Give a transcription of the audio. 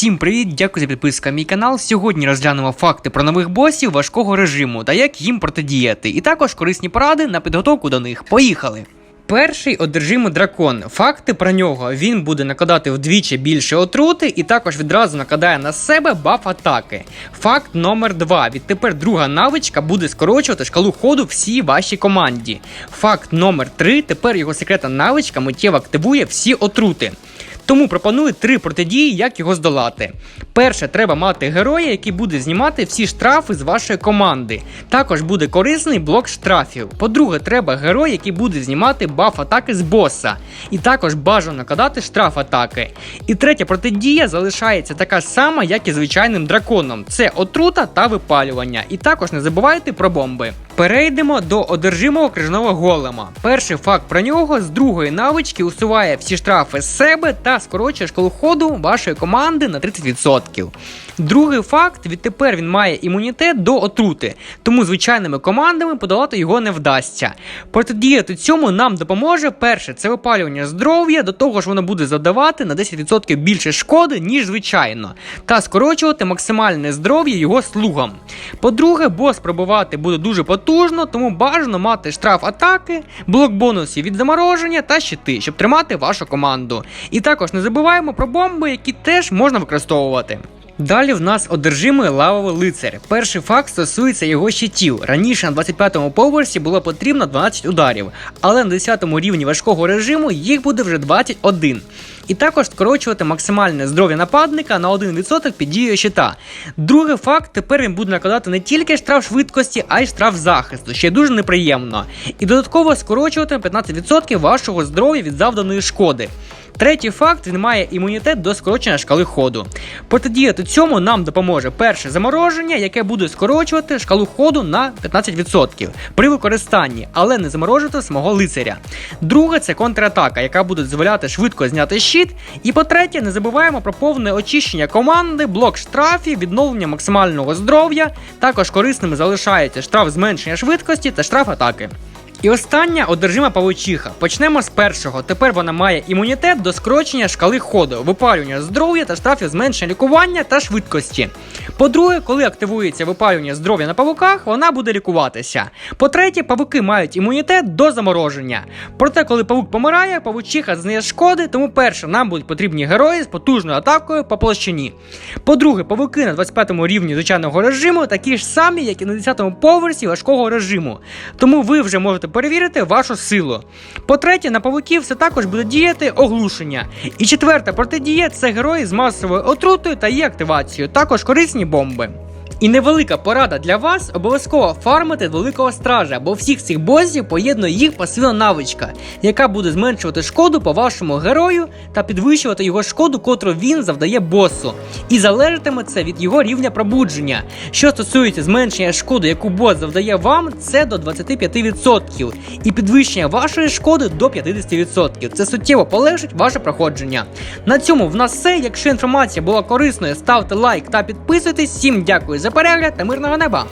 Всім привіт, дякую за підписку на мій канал. Сьогодні розглянемо факти про нових босів важкого режиму та як їм протидіяти. І також корисні поради на підготовку до них. Поїхали! Перший одержимий дракон. Факти про нього. Він буде накладати вдвічі більше отрути і також відразу накладає на себе баф атаки. Факт номер 2. Відтепер друга навичка буде скорочувати шкалу ходу всій вашій команді. Факт номер 3. Тепер його секретна навичка миттєво активує всі отрути. Тому пропоную три протидії, як його здолати. Перше, треба мати героя, який буде знімати всі штрафи з вашої команди. Також буде корисний блок штрафів. По-друге, треба герой, який буде знімати баф атаки з боса. І також бажано накладати штраф атаки. І третя протидія залишається така сама, як і звичайним драконом. Це отрута та випалювання. І також не забувайте про бомби. Перейдемо до одержимого крижного голема. Перший факт про нього з другої навички усуває всі штрафи з себе та скорочує шкалу ходу вашої команди на 30%. Другий факт: відтепер він має імунітет до отрути, тому звичайними командами подолати його не вдасться. Протидіяти цьому нам допоможе перше це випалювання здоров'я, до того ж воно буде завдавати на 10% більше шкоди, ніж звичайно, та скорочувати максимальне здоров'я його слугам. По-друге, бос пробувати буде дуже потужно, тому бажано мати штраф атаки, блок бонусів від замороження та щити, щоб тримати вашу команду. І також не забуваємо про бомби, які теж можна використовувати. Далі в нас одержимий лавовий лицар. Перший факт стосується його щитів. Раніше на 25-му поверсі було потрібно 12 ударів, але на 10-му рівні важкого режиму їх буде вже 21. І також скорочувати максимальне здоров'я нападника на 1% під дією щита. Другий факт, тепер він буде накладати не тільки штраф швидкості, а й штраф захисту, що дуже неприємно. І додатково скорочувати 15% вашого здоров'я від завданої шкоди. Третій факт він має імунітет до скорочення шкали ходу. Протидіяти цьому нам допоможе перше замороження, яке буде скорочувати шкалу ходу на 15% при використанні, але не заморожувати самого лицаря. Друге це контратака, яка буде дозволяти швидко зняти щит. І по-третє, не забуваємо про повне очищення команди, блок штрафів, відновлення максимального здоров'я. Також корисними залишається штраф зменшення швидкості та штраф атаки. І остання одержима павучиха. Почнемо з першого. Тепер вона має імунітет до скорочення шкали ходу, випалювання здоров'я та штрафів зменшення лікування та швидкості. По-друге, коли активується випалювання здоров'я на павуках, вона буде лікуватися. По-третє, павуки мають імунітет до замороження. Проте, коли павук помирає, павучиха зазнає шкоди, тому перше, нам будуть потрібні герої з потужною атакою по площині. По-друге, павуки на 25 рівні звичайного режиму такі ж самі, як і на 10-му поверсі важкого режиму. Тому ви вже можете перевірити вашу силу. По-третє, на павуків все також буде діяти оглушення. І четверта протидія це герої з масовою отрутою та її активацією, також корисні бомби. І невелика порада для вас обов'язково фармити великого стража, бо всіх цих босів поєднує їх пасивна навичка, яка буде зменшувати шкоду по вашому герою та підвищувати його шкоду, котру він завдає босу. І залежатиме це від його рівня пробудження. Що стосується зменшення шкоди, яку бос завдає вам, це до 25%. І підвищення вашої шкоди до 50%. Це суттєво полегшить ваше проходження. На цьому в нас все. Якщо інформація була корисною, ставте лайк та підписуйтесь. Всім дякую за перегляд та мирного неба!